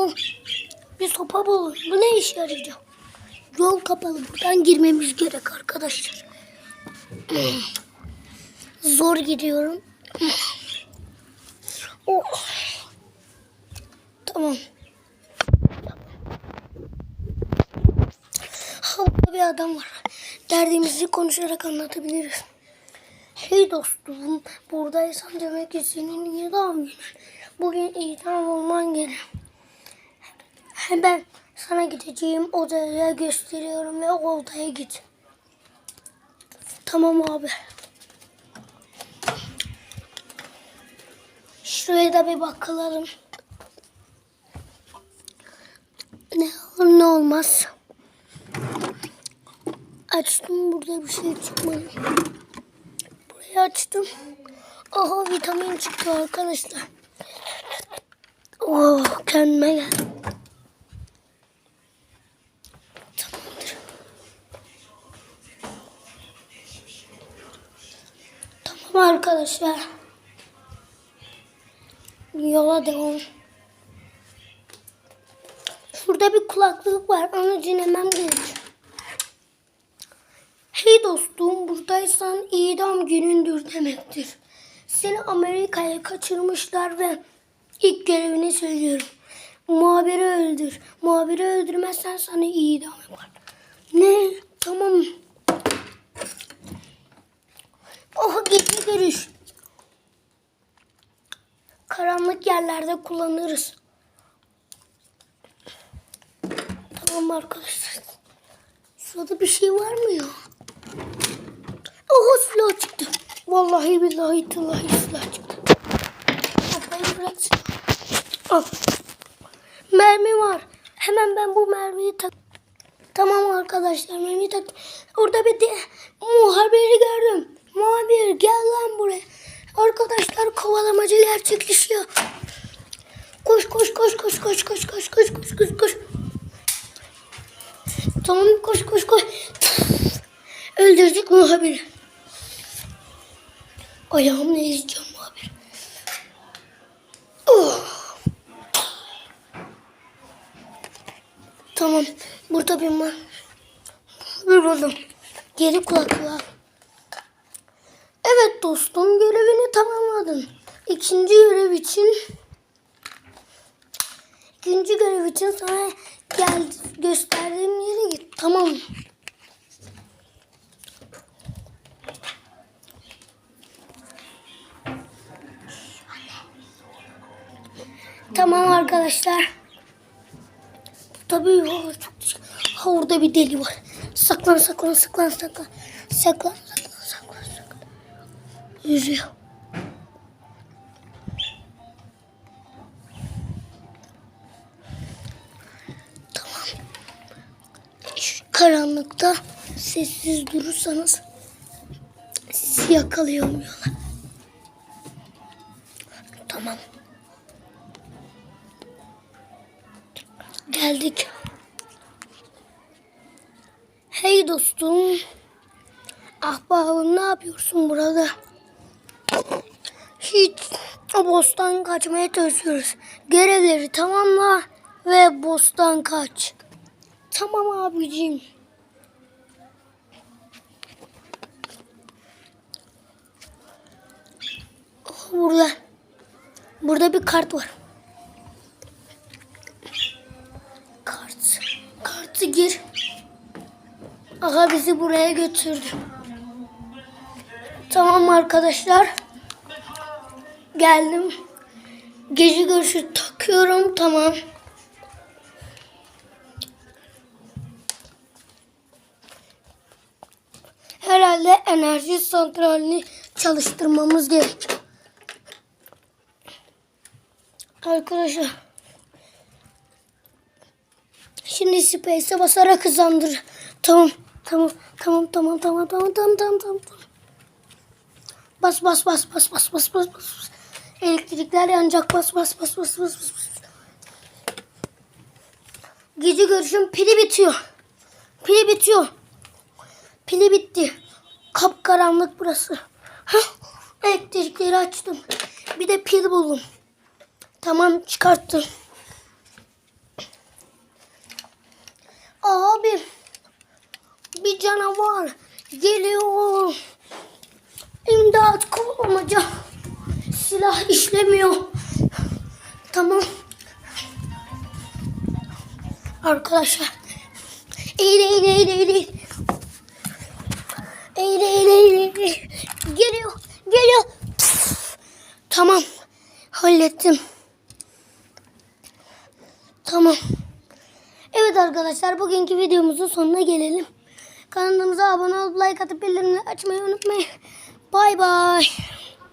dostum. Bir sopa bulun. Bu ne işe yarayacak? Yol kapalı. Buradan girmemiz gerek arkadaşlar. Zor gidiyorum. Oh. Tamam. Havada bir adam var. Derdimizi konuşarak anlatabiliriz. Hey dostum, buradaysan demek ki senin idam günün. Bugün idam olman gerek. Hemen sana gideceğim odaya gösteriyorum ve o odaya git. Tamam abi. Şuraya da bir bakalım. Ne olur ne olmaz. Açtım burada bir şey çıkmadı. Burayı açtım. Aha vitamin çıktı arkadaşlar. Oh kendime geldim. Tamam arkadaşlar. Yola devam. Şurada bir kulaklık var. Onu dinlemem gerekiyor. Hey dostum buradaysan idam günündür demektir. Seni Amerika'ya kaçırmışlar ve ilk görevini söylüyorum. Muhabiri öldür. Muhabiri öldürmezsen sana idam yapar. Ne? Tamam. Oh gece görüş. Karanlık yerlerde kullanırız. Tamam arkadaşlar. Şurada bir şey var mı ya? Oha silah çıktı. Vallahi billahi tallahi silah çıktı. Kafayı bırak Al. Mermi var. Hemen ben bu mermiyi tak. Tamam arkadaşlar mermiyi tak. Orada bir de muhabiri gördüm. Muhabir gel lan buraya. Arkadaşlar kovalamacı gerçekleşiyor. Koş koş koş koş koş koş koş koş koş koş koş. Tamam koş koş koş. Öldürdük muhabiri. Ayağımla ezeceğim muhabir. Oh. Tamam. Burada bir var. Bir buldum. Geri kulaklığa. Dostum görevini tamamladın. İkinci görev için ikinci görev için sana gel gösterdiğim yere git. Tamam. Tamam arkadaşlar. Tabii ha, orada bir deli var. Saklan. Saklan saklan saklan saklan. Yürüyor. Tamam. Şu karanlıkta sessiz durursanız sizi yakalayamıyorlar. Tamam. Geldik. Hey dostum. Ahbabım ne yapıyorsun burada? Hiç o bostan kaçmaya çalışıyoruz. Görevleri tamamla ve bostan kaç. Tamam abicim. Oh, Burada. Burada bir kart var. Kart. Kartı gir. Aha bizi buraya götürdü. Tamam arkadaşlar. Geldim. Gece görüşü takıyorum. Tamam. Herhalde enerji santralini çalıştırmamız gerek. Arkadaşlar. Şimdi space'e basarak hızlandır. Tamam. Tamam. Tamam tamam tamam tamam tamam tamam tamam. Bas bas bas bas bas bas bas bas. Elektrikler yanacak. Bas bas bas bas bas bas. bas. Gece görüşüm pili bitiyor. Pili bitiyor. Pili bitti. Kapkaranlık burası. Hah, elektrikleri açtım. Bir de pil buldum. Tamam çıkarttım. Abi bir canavar geliyor. İmdat kovalamaca. Silah işlemiyor. Tamam. Arkadaşlar. Eğil eğil eğil eğil. eğil. Eğil eğil eğil. Geliyor. Geliyor. Tamam. Hallettim. Tamam. Evet arkadaşlar bugünkü videomuzun sonuna gelelim. Kanalımıza abone olup like atıp bildirimleri açmayı unutmayın. Bay bay.